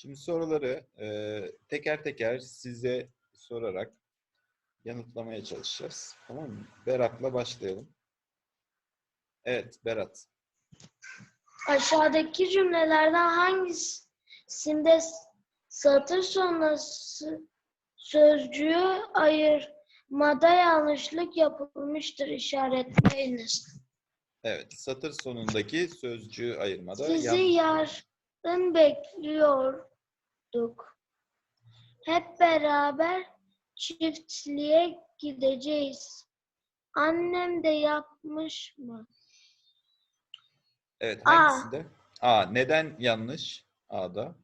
Şimdi soruları e, teker teker size sorarak yanıtlamaya çalışacağız. Tamam mı? Berat'la başlayalım. Evet, Berat. Aşağıdaki cümlelerden hangisinde satır sonrası sözcüğü ayırmada yanlışlık yapılmıştır işaretleyiniz. Evet, satır sonundaki sözcüğü ayırmada Sizi yanlış- yarın bekliyorduk. Hep beraber çiftliğe gideceğiz. Annem de yapmış mı? Evet, A. hangisinde? A. Neden yanlış? A'da.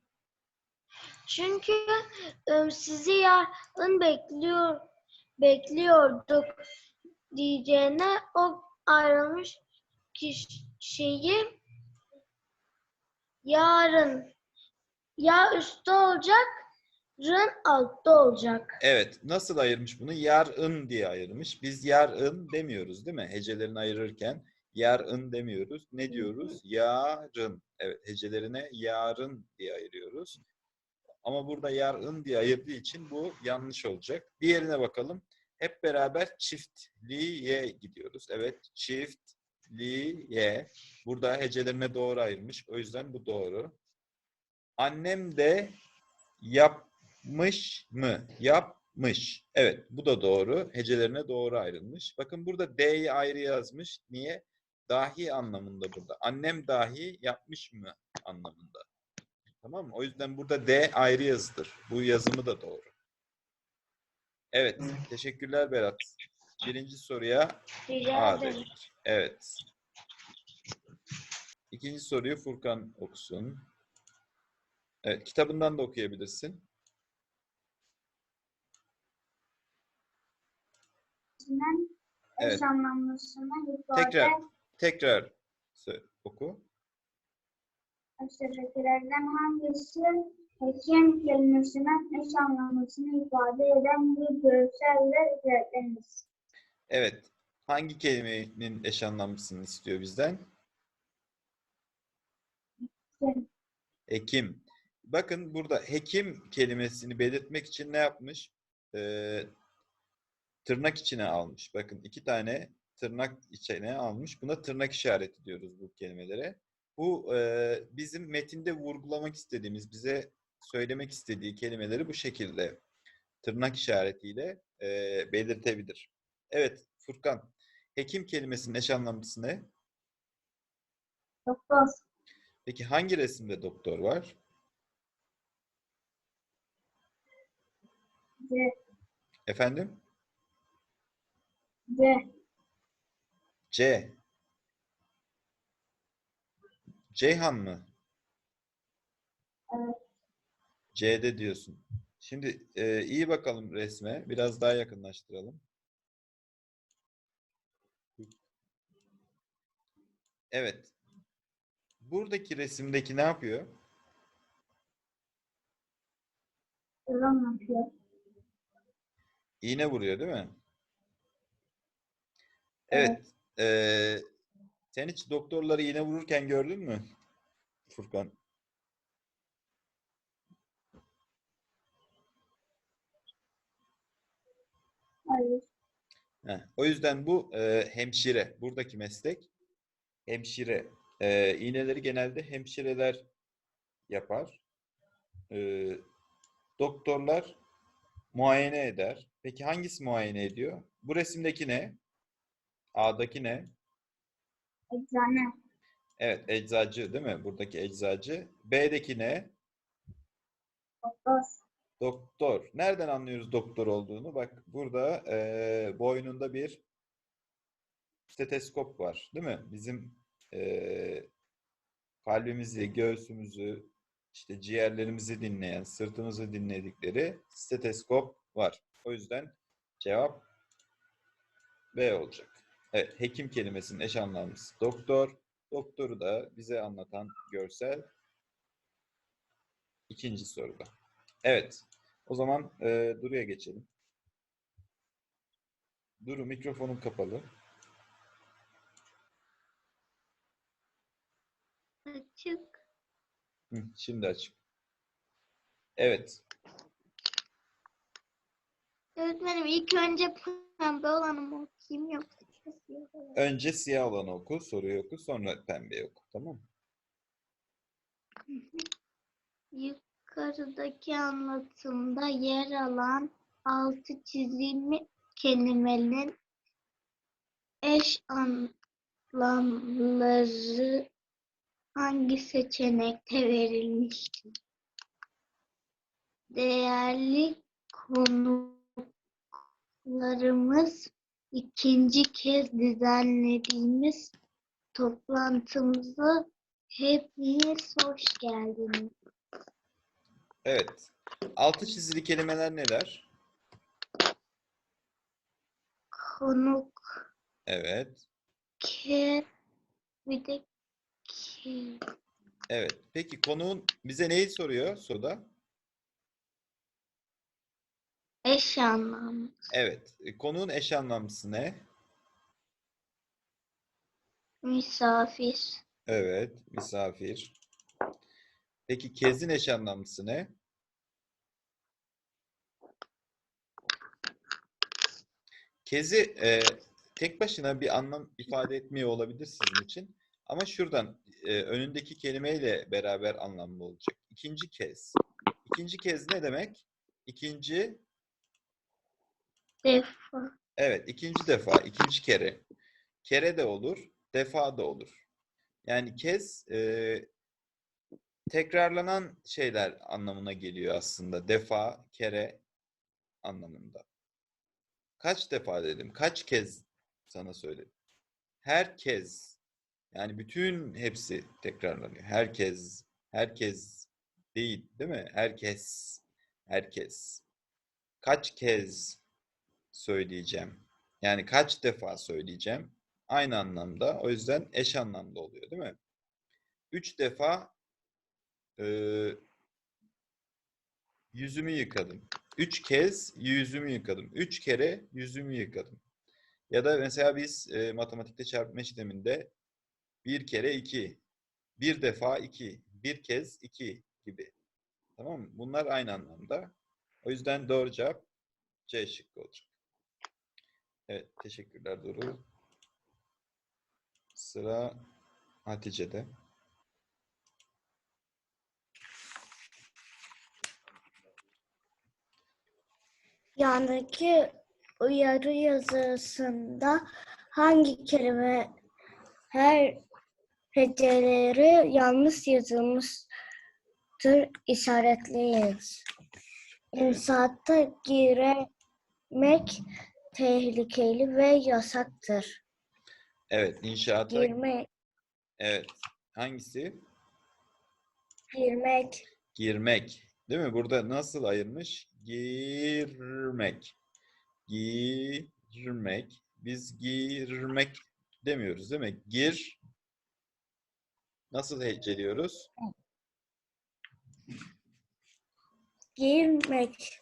Çünkü ım, sizi yarın bekliyor bekliyorduk diyeceğine o ayrılmış kişiyi yarın ya üstte olacak rın altta olacak. Evet, nasıl ayırmış bunu? Yarın diye ayırmış. Biz yarın demiyoruz değil mi? Hecelerini ayırırken yarın demiyoruz. Ne diyoruz? Yarın. Evet, hecelerine yarın diye ayırıyoruz. Ama burada yarın diye ayırdığı için bu yanlış olacak. Diğerine bakalım. Hep beraber çiftliğe gidiyoruz. Evet, çiftliğe. Burada hecelerine doğru ayırmış. O yüzden bu doğru. Annem de yapmış mı? Yapmış. Evet, bu da doğru. Hecelerine doğru ayrılmış. Bakın burada D'yi ayrı yazmış. Niye? Dahi anlamında burada. Annem dahi yapmış mı anlamında. Tamam mı? O yüzden burada D ayrı yazıdır. Bu yazımı da doğru. Evet. Teşekkürler Berat. Birinci soruya Rica A ederim. dedik. Evet. İkinci soruyu Furkan okusun. Evet. Kitabından da okuyabilirsin. içinden Evet. eş anlamlısına ifade Tekrar. Tekrar sö- oku. aşağıdakilerden hangisi hekim kelimesinin eş anlamlısını ifade eden bir görselle işaretlenir? Evet. Hangi kelimenin eş anlamlısını istiyor bizden? Hekim. Hekim. Bakın burada hekim kelimesini belirtmek için ne yapmış? Ee, tırnak içine almış. Bakın iki tane tırnak içine almış. Buna tırnak işareti diyoruz bu kelimelere. Bu e, bizim metinde vurgulamak istediğimiz, bize söylemek istediği kelimeleri bu şekilde tırnak işaretiyle e, belirtebilir. Evet Furkan. Hekim kelimesinin eş anlamlısı ne? Doktor. Peki hangi resimde doktor var? C. Efendim? C. C. Ceyhan mı? Evet. C'de diyorsun. Şimdi e, iyi bakalım resme. Biraz daha yakınlaştıralım. Evet. Buradaki resimdeki ne yapıyor? Devam yapıyor. İğne vuruyor değil mi? Evet. e, sen hiç doktorları iğne vururken gördün mü? Furkan. Hayır. Heh, o yüzden bu e, hemşire. Buradaki meslek hemşire. E, iğneleri genelde hemşireler yapar. E, doktorlar muayene eder. Peki hangisi muayene ediyor? Bu resimdeki ne? A'daki ne? Eczane. Evet, eczacı değil mi? Buradaki eczacı. B'deki ne? Doktor. Doktor. Nereden anlıyoruz doktor olduğunu? Bak burada eee, boynunda bir steteskop var, değil mi? Bizim eee, kalbimizi, göğsümüzü, işte ciğerlerimizi dinleyen, sırtımızı dinledikleri steteskop var. O yüzden cevap B olacak. Evet, hekim kelimesinin eş anlamlısı doktor. Doktoru da bize anlatan görsel ikinci soruda. Evet. O zaman e, Duru'ya geçelim. Duru mikrofonun kapalı. Açık. Hı, şimdi açık. Evet. Öğretmenim ilk önce pembe olanı mı okuyayım yoksa siyah olanı? Önce siyah olanı oku, soruyu oku, sonra pembeyi oku. Tamam mı? Yukarıdaki anlatımda yer alan altı çizimli kelimenin eş anlamları hangi seçenekte verilmiştir? Değerli konuklarımız ikinci kez düzenlediğimiz toplantımıza hepiniz hoş geldiniz. Evet. Altı çizili kelimeler neler? Konuk Evet. ke bir de ke. Evet. Peki konuğun bize neyi soruyor soruda? Eş anlamlı. Evet. e, Konuğun eş anlamlısı ne? Misafir. Evet. Misafir. Peki kezin eş anlamlısı ne? Kezi e, tek başına bir anlam ifade etmiyor olabilir sizin için. Ama şuradan e, önündeki kelimeyle beraber anlamlı olacak. İkinci kez. İkinci kez ne demek? İkinci, Defa. evet ikinci defa, ikinci kere. Kere de olur, defa da olur. Yani kez e, tekrarlanan şeyler anlamına geliyor aslında. Defa, kere anlamında. Kaç defa dedim? Kaç kez sana söyledim? Herkes. Yani bütün hepsi tekrarlanıyor. Herkes, herkes değil, değil mi? Herkes, herkes. Kaç kez söyleyeceğim? Yani kaç defa söyleyeceğim? Aynı anlamda. O yüzden eş anlamda oluyor, değil mi? Üç defa eee, yüzümü yıkadım. Üç kez yüzümü yıkadım. Üç kere yüzümü yıkadım. Ya da mesela biz e, matematikte çarpma işleminde bir kere iki, bir defa iki, bir kez iki gibi. Tamam mı? Bunlar aynı anlamda. O yüzden doğru cevap C şıkkı olacak. Evet, teşekkürler Duru. Sıra Hatice'de. Yandaki uyarı yazısında hangi kelime her heceleri yanlış yazılmıştır işaretleyiniz. İnşaatta girmek tehlikeli ve yasaktır. Evet, inşaata Girmek, evet. Hangisi? girmek, Girmek. Değil mi? Burada nasıl ayırmış? Girmek. Girmek. Biz girmek demiyoruz değil mi? Gir. Nasıl heceliyoruz? girmek.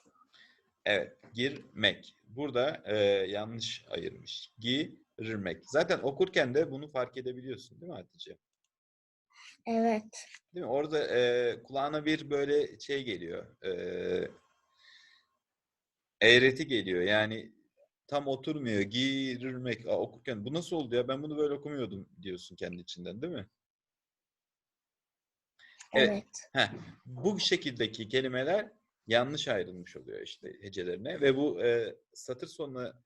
Evet, girmek. Burada e, yanlış ayırmış. Girmek. Zaten okurken de bunu fark edebiliyorsun değil mi Hatice? Evet. Değil mi? Orada e, kulağına bir böyle şey geliyor. E, eğreti geliyor. Yani tam oturmuyor. Girmek. Aa, okurken bu nasıl oldu ya? Ben bunu böyle okumuyordum diyorsun kendi içinden değil mi? Evet. Evet. Heh, bu şekildeki kelimeler yanlış ayrılmış oluyor işte hecelerine ve bu e, satır sonuna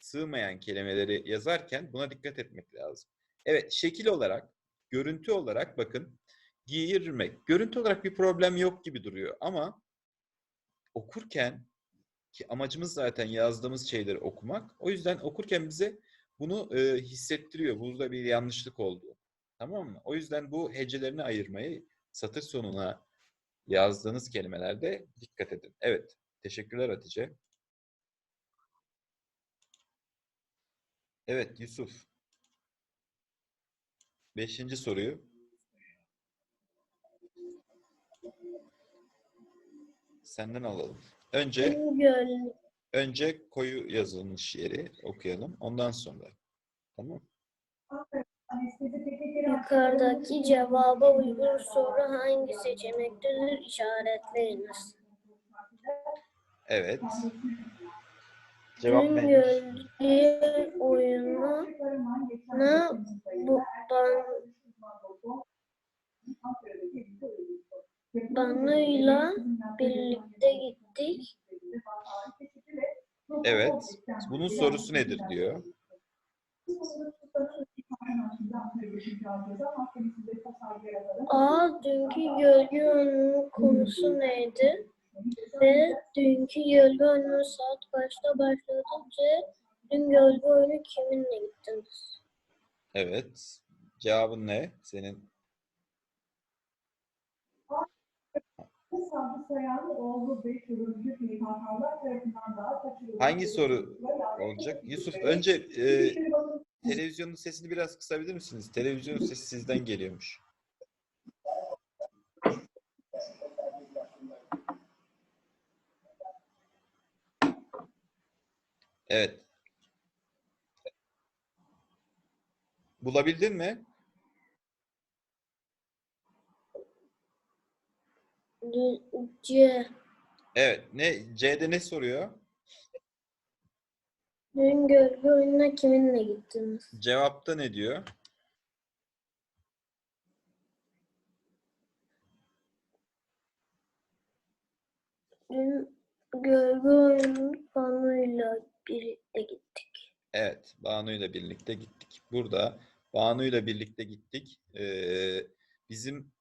sığmayan kelimeleri yazarken buna dikkat etmek lazım. Evet, şekil olarak, görüntü olarak bakın giyirmek. Görüntü olarak bir problem yok gibi duruyor ama okurken ki amacımız zaten yazdığımız şeyleri okumak. O yüzden okurken bize bunu e, hissettiriyor. Burada bir yanlışlık oldu. Tamam mı? O yüzden bu hecelerini ayırmayı satır sonuna yazdığınız kelimelerde dikkat edin. Evet. Teşekkürler Hatice. Evet Yusuf. Beşinci soruyu. Senden alalım. Önce önce koyu yazılmış yeri okuyalım. Ondan sonra. Tamam. Yukarıdaki cevaba uygun soru hangi seçenektedir işaretleyiniz. Evet. Cevap Dün neymiş? gölge oyunu bu ban, banıyla birlikte gittik. Evet. Bunun sorusu nedir diyor. A. Dünkü gölge oyununun konusu neydi? B. Dünkü gölge oyunu saat kaçta başladı? C. Dün gölge oyunu kiminle gittiniz? Evet. Cevabın ne? Senin ve hangi soru olacak? Yusuf önce e, televizyonun sesini biraz kısabilir misiniz? Televizyonun sesi sizden geliyormuş. Evet. Bulabildin mi? C. Evet. Ne? C'de ne soruyor? Dün gölge oyununa kiminle gittiniz? Cevapta ne diyor? Dün gölge oyunun banıyla birlikte gittik. Evet, Banu'yla birlikte gittik. Burada Banu'yla birlikte gittik. Ee, bizim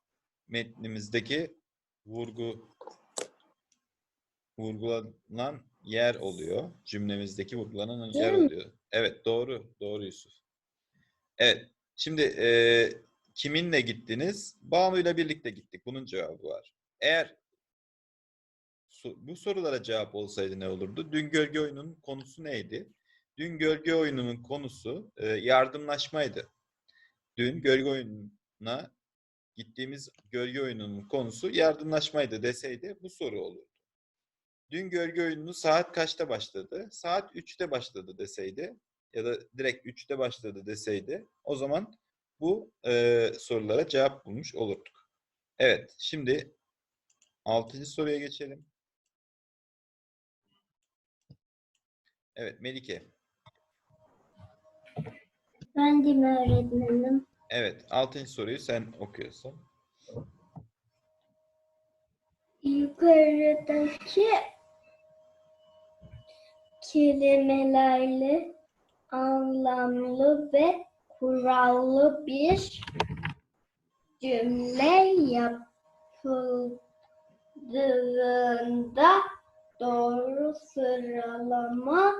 metnimizdeki vurgu vurgulanan yer oluyor. Cümlemizdeki vurgulanan yer oluyor. Evet, doğru. Doğru Yusuf. Evet. Şimdi e, kiminle gittiniz? Banu'yla birlikte gittik. Bunun cevabı var. Eğer bu sorulara cevap olsaydı ne olurdu? Dün gölge oyunun konusu neydi? Dün gölge oyununun konusu e, yardımlaşmaydı. Dün gölge oyununa gittiğimiz gölge oyununun konusu yardımlaşmaydı deseydi bu soru olurdu. Dün gölge oyununu saat kaçta başladı? Saat 3'te başladı deseydi ya da direkt 3'te başladı deseydi o zaman bu e, sorulara cevap bulmuş olurduk. Evet, şimdi 6. soruya geçelim. Evet, Melike. Ben de mi öğretmenim? Evet, 6. soruyu sen okuyorsun. Yukarıdaki kelimelerle anlamlı ve kurallı bir cümle yapıldığında doğru sıralama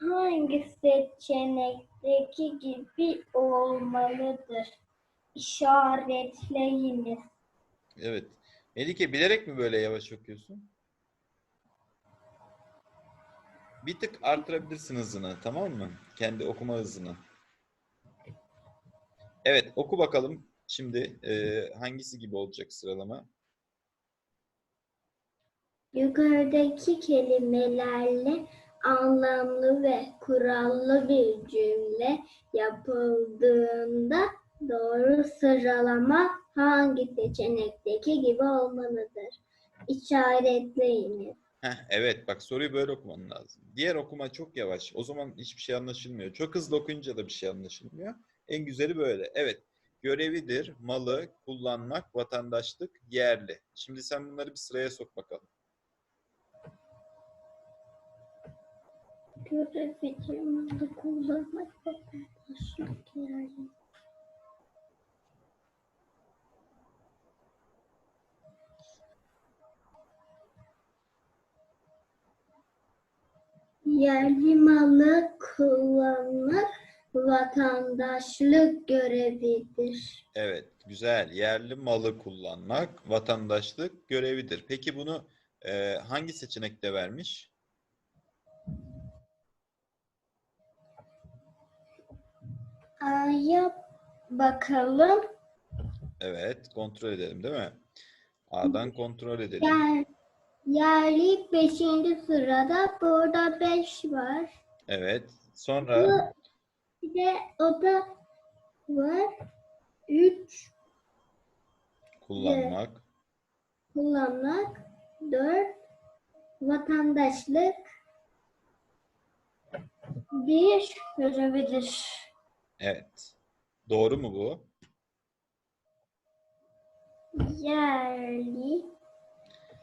hangi seçenekteki gibi olmalıdır? İşaretleyiniz. Evet. Melike bilerek mi böyle yavaş okuyorsun? Bir tık artırabilirsin hızını, tamam mı? Kendi okuma hızını. Evet, oku bakalım. Şimdi e, hangisi gibi olacak sıralama? Yukarıdaki kelimelerle anlamlı ve kurallı bir cümle yapıldığında doğru sıralama hangi seçenekteki gibi olmalıdır? İşaretleyiniz. Heh, evet, bak soruyu böyle okuman lazım. Diğer okuma çok yavaş. O zaman hiçbir şey anlaşılmıyor. Çok hızlı okuyunca da bir şey anlaşılmıyor. En güzeli böyle. Evet, görevidir, malı, kullanmak, vatandaşlık, yerli. Şimdi sen bunları bir sıraya sok bakalım. Görevidir malı kullanmak vatandaşlık yani. Yerli malı kullanmak vatandaşlık görevidir. Evet, güzel. Yerli malı kullanmak vatandaşlık görevidir. Peki bunu e, hangi seçenekte vermiş? A'ya bakalım. Evet, kontrol edelim değil mi? A'dan kontrol edelim. Yani yerli 5. sırada burada 5 var. Evet. Sonra Bir de o da var. 3 Kullanmak. kullanmak, 4 vatandaşlık, 1 görevidir. Evet. Doğru mu bu? Yerli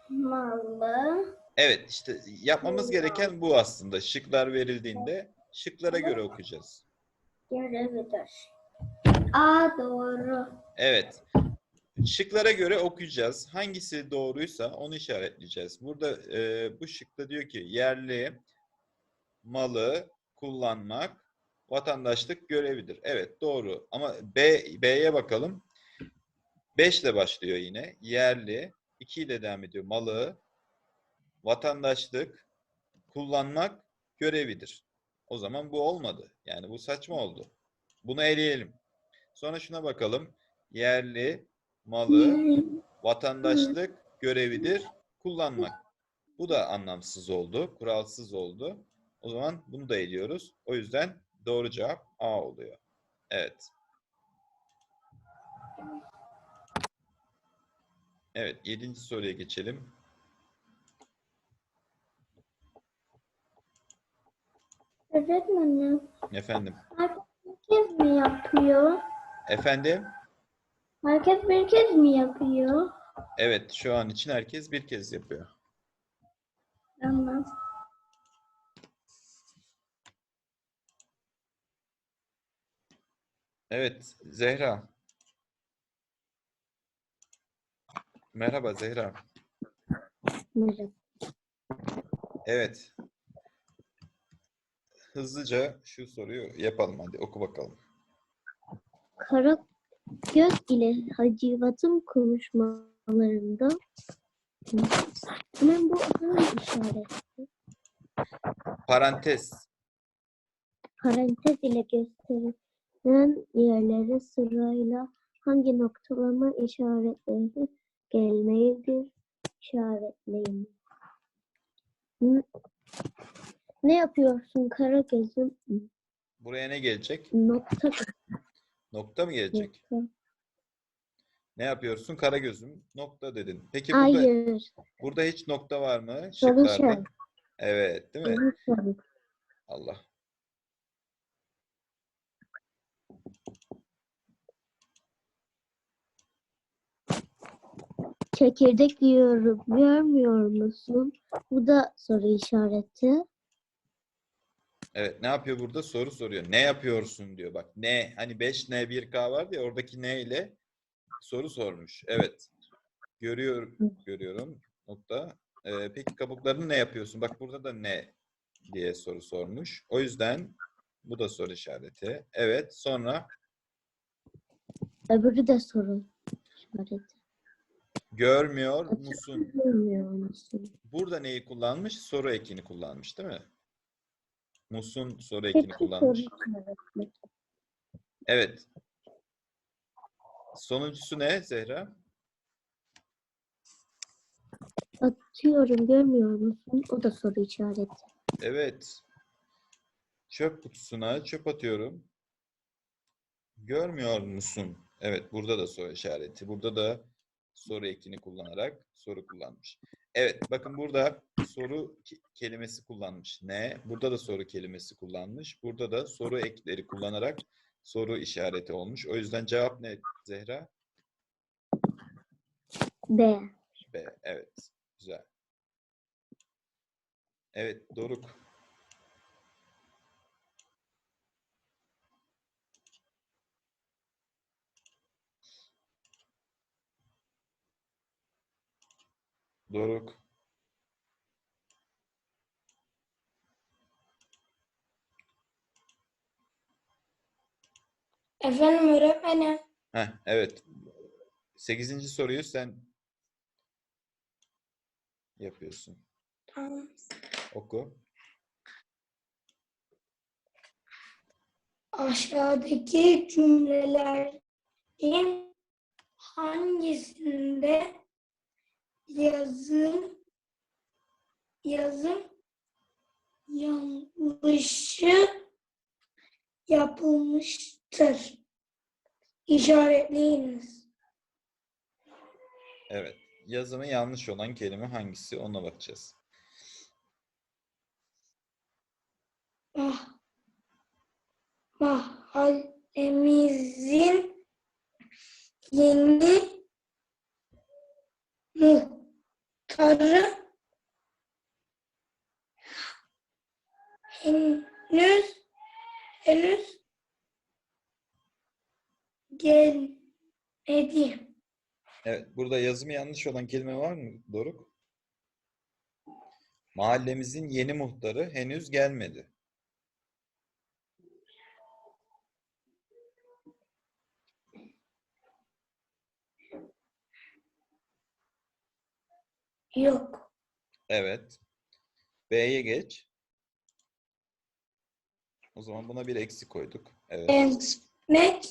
malı Evet işte yapmamız gereken bu aslında. Şıklar verildiğinde şıklara göre okuyacağız. görevidir. A doğru. Evet. Şıklara göre okuyacağız. Hangisi doğruysa onu işaretleyeceğiz. Burada e, bu şıkta diyor ki yerli malı kullanmak vatandaşlık görevidir. Evet doğru. Ama B B'ye bakalım. 5 ile başlıyor yine. Yerli 2 ile devam ediyor. Malı vatandaşlık kullanmak görevidir. O zaman bu olmadı. Yani bu saçma oldu. Bunu eleyelim. Sonra şuna bakalım. Yerli malı vatandaşlık görevidir kullanmak. Bu da anlamsız oldu, kuralsız oldu. O zaman bunu da eliyoruz. O yüzden doğru cevap A oluyor. Evet. Evet, yedinci soruya geçelim. Öğretmenim, Efendim. herkes mi yapıyor? Efendim? Herkes bir kez mi yapıyor? Evet, şu an için herkes bir kez yapıyor. Tamam. Evet, Zehra. Merhaba Zehra. Merhaba. Evet. Hızlıca şu soruyu yapalım hadi oku bakalım. Karagöz ile Hacivat'ın konuşmalarında hemen bu hangi işaret? Parantez. Parantez ile gösterilen yerlere sırayla hangi noktalama işaretleri gelmelidir? İşaretleyin. Ne yapıyorsun Karagöz'üm? Buraya ne gelecek? Nokta. Nokta mı gelecek? Ne yapıyorsun? Karagözüm. Nokta dedin. Peki burada, Hayır. burada hiç nokta var mı? Şıklarda. Evet, değil mi? Soru. Allah. Çekirdek yiyorum. Görmüyor musun? Bu da soru işareti. Evet, ne yapıyor burada? Soru soruyor. Ne yapıyorsun diyor. Bak ne? Hani 5N 1K vardı ya oradaki ne ile soru sormuş. Evet. Görüyor, görüyorum. Nokta. Ee, peki kabuklarını ne yapıyorsun? Bak burada da ne diye soru sormuş. O yüzden bu da soru işareti. Evet. Sonra Öbürü de soru işareti. Görmüyor musun? Görmüyor musun? Burada neyi kullanmış? Soru ekini kullanmış değil mi? Musun soru ekini kullanmış. Evet. Sonuncusu ne Zehra? Atıyorum görmüyor musun? O da soru işareti. Evet. Çöp kutusuna çöp atıyorum. Görmüyor musun? Evet, burada da soru işareti. Burada da soru ekini kullanarak soru kullanmış. Evet, bakın burada soru ke- kelimesi kullanmış. Ne? Burada da soru kelimesi kullanmış. Burada da soru ekleri kullanarak soru işareti olmuş. O yüzden cevap ne Zehra? B. B. Evet. Güzel. Evet, Doruk. Doruk. Efendim öğretmenim. Heh, evet. Sekizinci soruyu sen yapıyorsun. Tamam. Oku. Aşağıdaki cümlelerin hangisinde yazım yazım yanlışı yapılmıştır? işaretleyiniz. Evet. Yazımı yanlış olan kelime hangisi? Ona bakacağız. Mah mahallemizin yeni muhtarı henüz henüz gelmedi. Evet. Burada yazımı yanlış olan kelime var mı Doruk? Mahallemizin yeni muhtarı henüz gelmedi. Yok. Evet. B'ye geç. O zaman buna bir eksi koyduk. Evet. Emek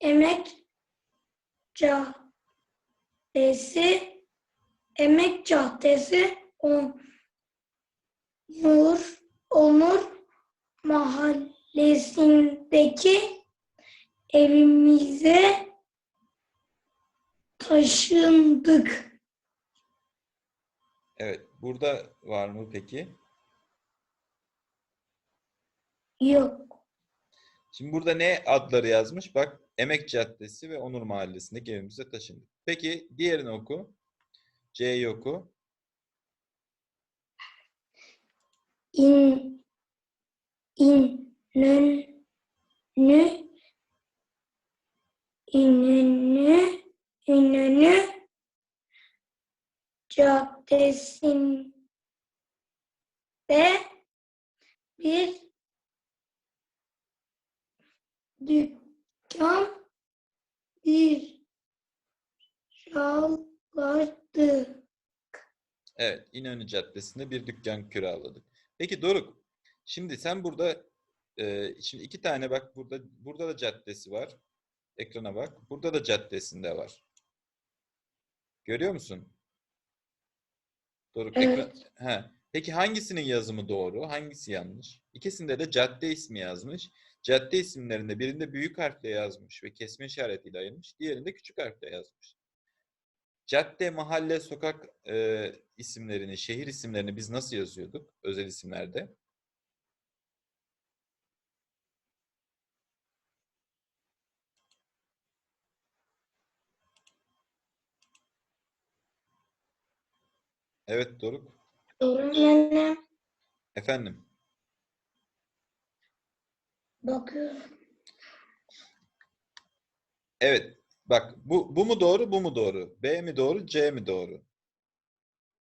emek caddesi emek caddesi Onur Onur mahallesindeki evimize taşındık. Evet. Burada var mı peki? Yok. Şimdi burada ne adları yazmış? Bak Emek Caddesi ve Onur Mahallesi'ndeki evimize taşındık. Peki diğerini oku. C'yi oku. İn İnönü İnönü İnönü Caddesi'nde bir dükkan bir şallardı. Evet, İnönü Caddesi'nde bir dükkan kiraladık. Peki Doruk, şimdi sen burada e, şimdi iki tane bak burada burada da caddesi var. Ekrana bak. Burada da caddesinde var. Görüyor musun? Ekran. Evet. He. Peki hangisinin yazımı doğru? Hangisi yanlış? İkisinde de cadde ismi yazmış. Cadde isimlerinde birinde büyük harfle yazmış ve kesme işaretiyle ayırmış. Diğerinde küçük harfle yazmış. Cadde, mahalle, sokak e, isimlerini, şehir isimlerini biz nasıl yazıyorduk özel isimlerde? Evet Doruk. Öğretmenim Efendim. bakıyorum. Evet. Bak bu, bu mu doğru, bu mu doğru? B mi doğru, C mi doğru?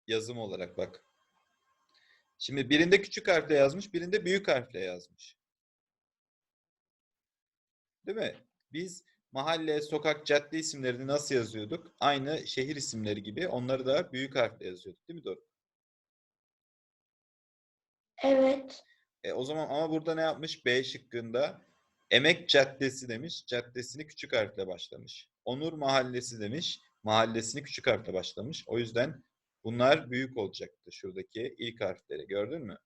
Yazım olarak bak. Şimdi birinde küçük harfle yazmış, birinde büyük harfle yazmış. Değil mi? Biz mahalle, sokak, cadde isimlerini nasıl yazıyorduk? Aynı şehir isimleri gibi onları da büyük harfle yazıyorduk. Değil mi doğru? Evet. E, o zaman ama burada ne yapmış? B şıkkında Emek Caddesi demiş. Caddesini küçük harfle başlamış. Onur Mahallesi demiş. Mahallesini küçük harfle başlamış. O yüzden bunlar büyük olacaktı şuradaki ilk harfleri. Gördün mü?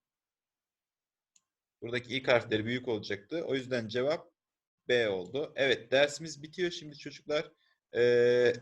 Buradaki ilk harfleri büyük olacaktı. O yüzden cevap B oldu. Evet dersimiz bitiyor şimdi çocuklar. Ee,